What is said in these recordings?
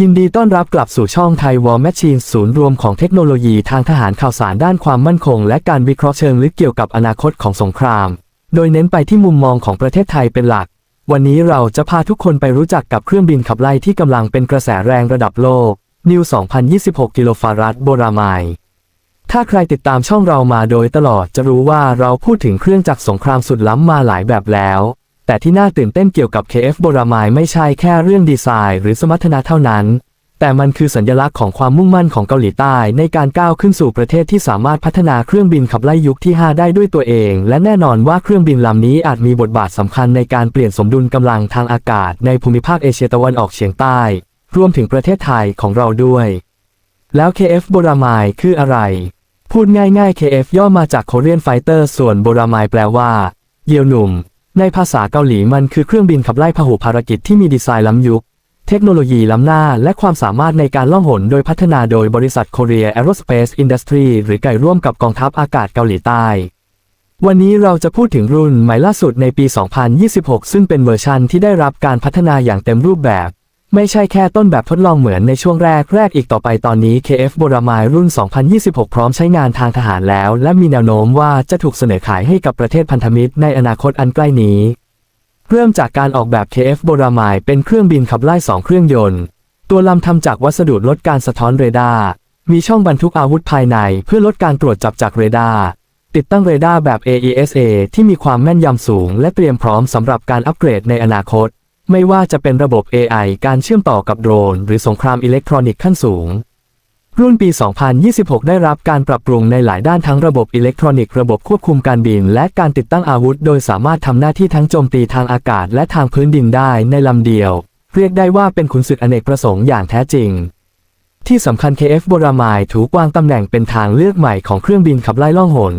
ยินดีต้อนรับกลับสู่ช่องไทยวอลแมชชีนศูนย์รวมของเทคโนโลยีทางทหารข่าวสารด้านความมั่นคง และการวิเคราะห์เชิงลึกเกี่ยวกับอนาคตของสงคราม โดยเน้นไปที่มุมมองของประเทศไทยเป็นหลัก วันนี้เราจะพาทุกคนไปรู้จักกับเครื่องบินขับไล่ที่กำลังเป็นกระแสแรงระดับโลก นิว 2026 กิโลฟารัตโบรามายถ้าใครติดตามช่องเรามาโดยตลอดจะรู้ว่าเราพูดถึงเครื่องจักรสงครามสุดล้ำมาหลายแบบแล้ว แต่ที่น่าตื่นเต้นเกี่ยวกับ KF โบรามายไม่ใช่แค่เรื่องดีไซน์ หรือสมรรถนะเท่านั้น แต่มันคือสัญลักษณ์ของความมุ่งมั่นของเกาหลีใต้ในการก้าวขึ้นสู่ประเทศที่สามารถพัฒนาเครื่องบินขับไล่ยุคที่ 5 ได้ด้วยตัวเอง และแน่นอนว่าเครื่องบินลำนี้อาจมีบทบาทสำคัญในการเปลี่ยนสมดุลกำลังทางอากาศ ในภูมิภาคเอเชียตะวันออกเฉียงใต้ รวมถึงประเทศไทยของเราด้วย แล้ว KF โบรามายคืออะไร พูดง่ายๆ KF ย่อมาจาก Korean Fighter ส่วนโบรามายแปลว่า เยี่ยวหนุ่ม ในภาษาเกาหลีมันคือเครื่องบินขับไล่พหุภารกิจที่มีดีไซน์ล้ำยุค เทคโนโลยีล้ำหน้า และความสามารถในการล่องหนโดยพัฒนาโดยบริษัท Korea Aerospace Industry หรือไก่ร่วมกับกองทัพอากาศเกาหลีใต้ วันนี้เราจะพูดถึงรุ่นใหม่ล่าสุดในปี 2026 ซึ่งเป็นเวอร์ชันที่ได้รับการพัฒนาอย่างเต็มรูปแบบ ไม่ใช่แค่ต้นแบบทดลองเหมือนในช่วงแรกแรกอีกต่อไปตอนนี้ KF โบรามายรุ่น 2026 พร้อมใช้งานทางทหารแล้ว และมีแนวโน้มว่าจะถูกเสนอขายให้กับประเทศพันธมิตรในอนาคตอันใกล้นี้ เริ่มจากการออกแบบ KF โบรามายเป็นเครื่องบินขับไล่สองเครื่องยนต์ ตัวลำทำจากวัสดุลดการสะท้อนเรดาร์ มีช่องบรรทุกอาวุธภายในเพื่อลดการตรวจจับจากเรดาร์ ติดตั้งเรดาร์แบบ AESA ที่มีความแม่นยำสูง และเตรียมพร้อมสำหรับการอัปเกรดในอนาคต ไม่ว่าจะเป็นระบบ AI การเชื่อมต่อกับโดรน หรือสงครามอิเล็กทรอนิกส์ขั้นสูง รุ่นปี 2026 ได้รับการปรับปรุงในหลายด้านทั้งระบบอิเล็กทรอนิกส์ระบบควบคุมการบิน และการติดตั้งอาวุธ โดยสามารถทำหน้าที่ทั้งโจมตีทางอากาศและทางพื้นดินได้ในลำเดียว เรียกได้ว่าเป็นขุนศึกอเนกประสงค์อย่างแท้จริงที่สำคัญ KF บรามายถูกวางตำแหน่งเป็นทางเลือกใหม่ของเครื่องบินขับไล่ล่องหน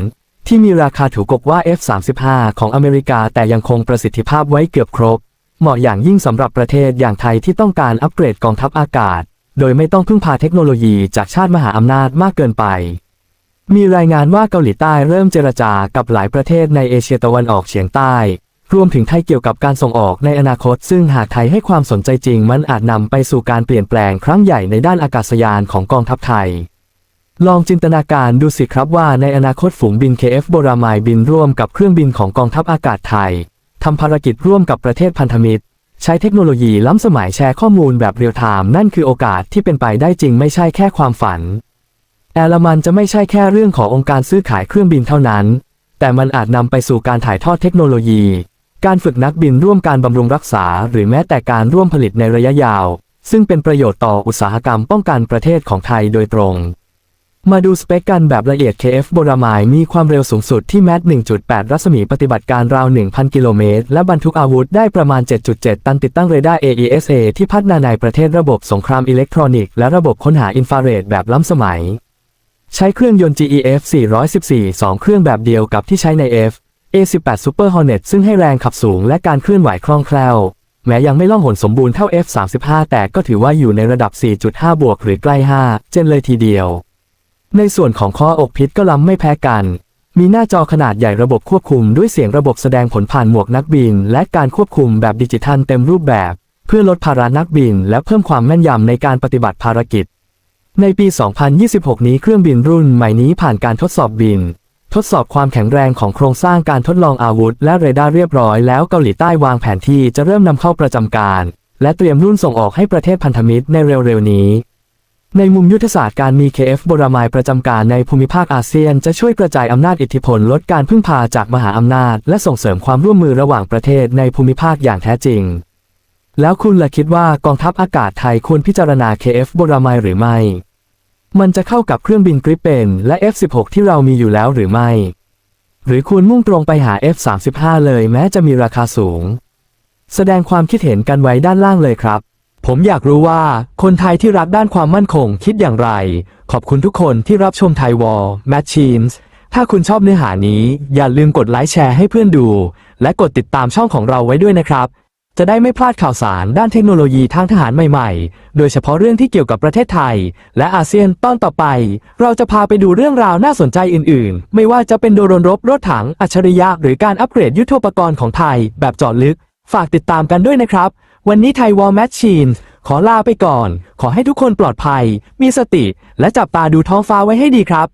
ที่มีราคาถูกกว่า F-35 ของอเมริกาแต่ยังคงประสิทธิภาพไว้เกือบครบ เหมาะอย่างยิ่งสำหรับประเทศอย่างไทยที่ต้องการอัปเกรดกองทัพอากาศ โดยไม่ต้องพึ่งพาเทคโนโลยีจากชาติมหาอำนาจมากเกินไป มีรายงานว่าเกาหลีใต้เริ่มเจรจากับหลายประเทศในเอเชียตะวันออกเฉียงใต้ รวมถึงไทยเกี่ยวกับการส่งออกในอนาคต ซึ่งหากไทยให้ความสนใจจริง มันอาจนำไปสู่การเปลี่ยนแปลงครั้งใหญ่ในด้านอากาศยานของกองทัพไทยลองจินตนาการดูสิครับว่าในอนาคตฝูงบิน KF โบรามายบินร่วมกับเครื่องบินของกองทัพอากาศไทย ทำภารกิจร่วมกับประเทศพันธมิตร ใช้เทคโนโลยีล้ำสมัยแชร์ข้อมูลแบบเรียลไทม์นั่นคือโอกาสที่เป็นไปได้จริงไม่ใช่แค่ความฝัน แอลมันจะไม่ใช่แค่เรื่องขององค์การซื้อขายเครื่องบินเท่านั้น แต่มันอาจนำไปสู่การถ่ายทอดเทคโนโลยี การฝึกนักบินร่วมการบำรุงรักษา หรือแม้แต่การร่วมผลิตในระยะยาว ซึ่งเป็นประโยชน์ต่ออุตสาหกรรมป้องกันประเทศของไทยโดยตรง มาดูสเปคกันแบบละเอียด KF โบรามายมีความเร็วสูงสุดที่แมท1.8 รัศมีปฏิบัติการราว 1,000 กิโลเมตร และบรรทุกอาวุธได้ประมาณ 7.7 ตันติดตั้งเรดาร์ AESA ที่พัฒนาในประเทศระบบสงครามอิเล็กทรอนิกส์และระบบค้นหาอินฟราเรดแบบล้ำสมัย ใช้เครื่องยนต์ GEF 414 2 เครื่องแบบเดียวกับที่ใช้ใน F A18 Super Hornet ซึ่งให้แรงขับสูงและการเคลื่อนไหวคล่องแคล่ว แม้ยังไม่ล่องหนสมบูรณ์เท่า F35 แต่ก็ถือว่าอยู่ในระดับ 4.5 บวกหรือใกล้ 5 เจนเลยทีเดียว ในส่วนของข้ออกพิษก็ล้ำไม่แพ้กัน มีหน้าจอขนาดใหญ่ระบบควบคุมด้วยเสียงระบบแสดงผลผ่านหมวกนักบิน และการควบคุมแบบดิจิทัลเต็มรูปแบบ เพื่อลดภาระนักบิน และเพิ่มความแม่นยำในการปฏิบัติภารกิจ ในปี 2026 นี้เครื่องบินรุ่นใหม่นี้ผ่านการทดสอบบิน ทดสอบความแข็งแรงของโครงสร้างการทดลองอาวุธ และเรดาร์เรียบร้อยแล้วเกาหลีใต้วางแผนที่จะเริ่มนำเข้าประจำการ และเตรียมรุ่นส่งออกให้ประเทศพันธมิตรในเร็วๆนี้ ในมุมยุทธศาสตร์การมี KF บรามายประจำการในภูมิภาคอาเซียน จะช่วยกระจายอำนาจอิทธิพลลดการพึ่งพาจากมหาอำนาจ และส่งเสริมความร่วมมือระหว่างประเทศในภูมิภาคอย่างแท้จริง แล้วคุณล่ะคิดว่ากองทัพอากาศไทยควรพิจารณา KF บรามายหรือไม่ มันจะเข้ากับเครื่องบินกริปเปนและ F16 ที่เรามีอยู่แล้วหรือไม่ หรือควรมุ่งตรงไปหา F35 เลยแม้จะมีราคาสูง แสดงความคิดเห็นกันไว้ด้านล่างเลยครับ ผมอยากรู้ว่าคนไทยที่รักด้านความมั่นคงคิดอย่างไร ขอบคุณทุกคนที่รับชมไทยวอลแมชชีนส์ถ้าคุณชอบเนื้อหานี้ อย่าลืมกดไลค์แชร์ให้เพื่อนดู และกดติดตามช่องของเราไว้ด้วยนะครับ จะได้ไม่พลาดข่าวสารด้านเทคโนโลยีทางทหารใหม่ๆ โดยเฉพาะเรื่องที่เกี่ยวกับประเทศไทย และอาเซียนตอนต่อไป เราจะพาไปดูเรื่องราวน่าสนใจอื่นๆ ไม่ว่าจะเป็นโดรนรบรถถังอัจฉริยะหรือการอัปเกรดยุทโธปกรณ์ของไทยแบบเจาะลึก ฝากติดตามกันด้วยนะครับ วันนี้ไทยวอลแมชชีนขอลาไปก่อน ขอให้ทุกคนปลอดภัย มีสติ และจับตาดูท้องฟ้าไว้ให้ดีครับ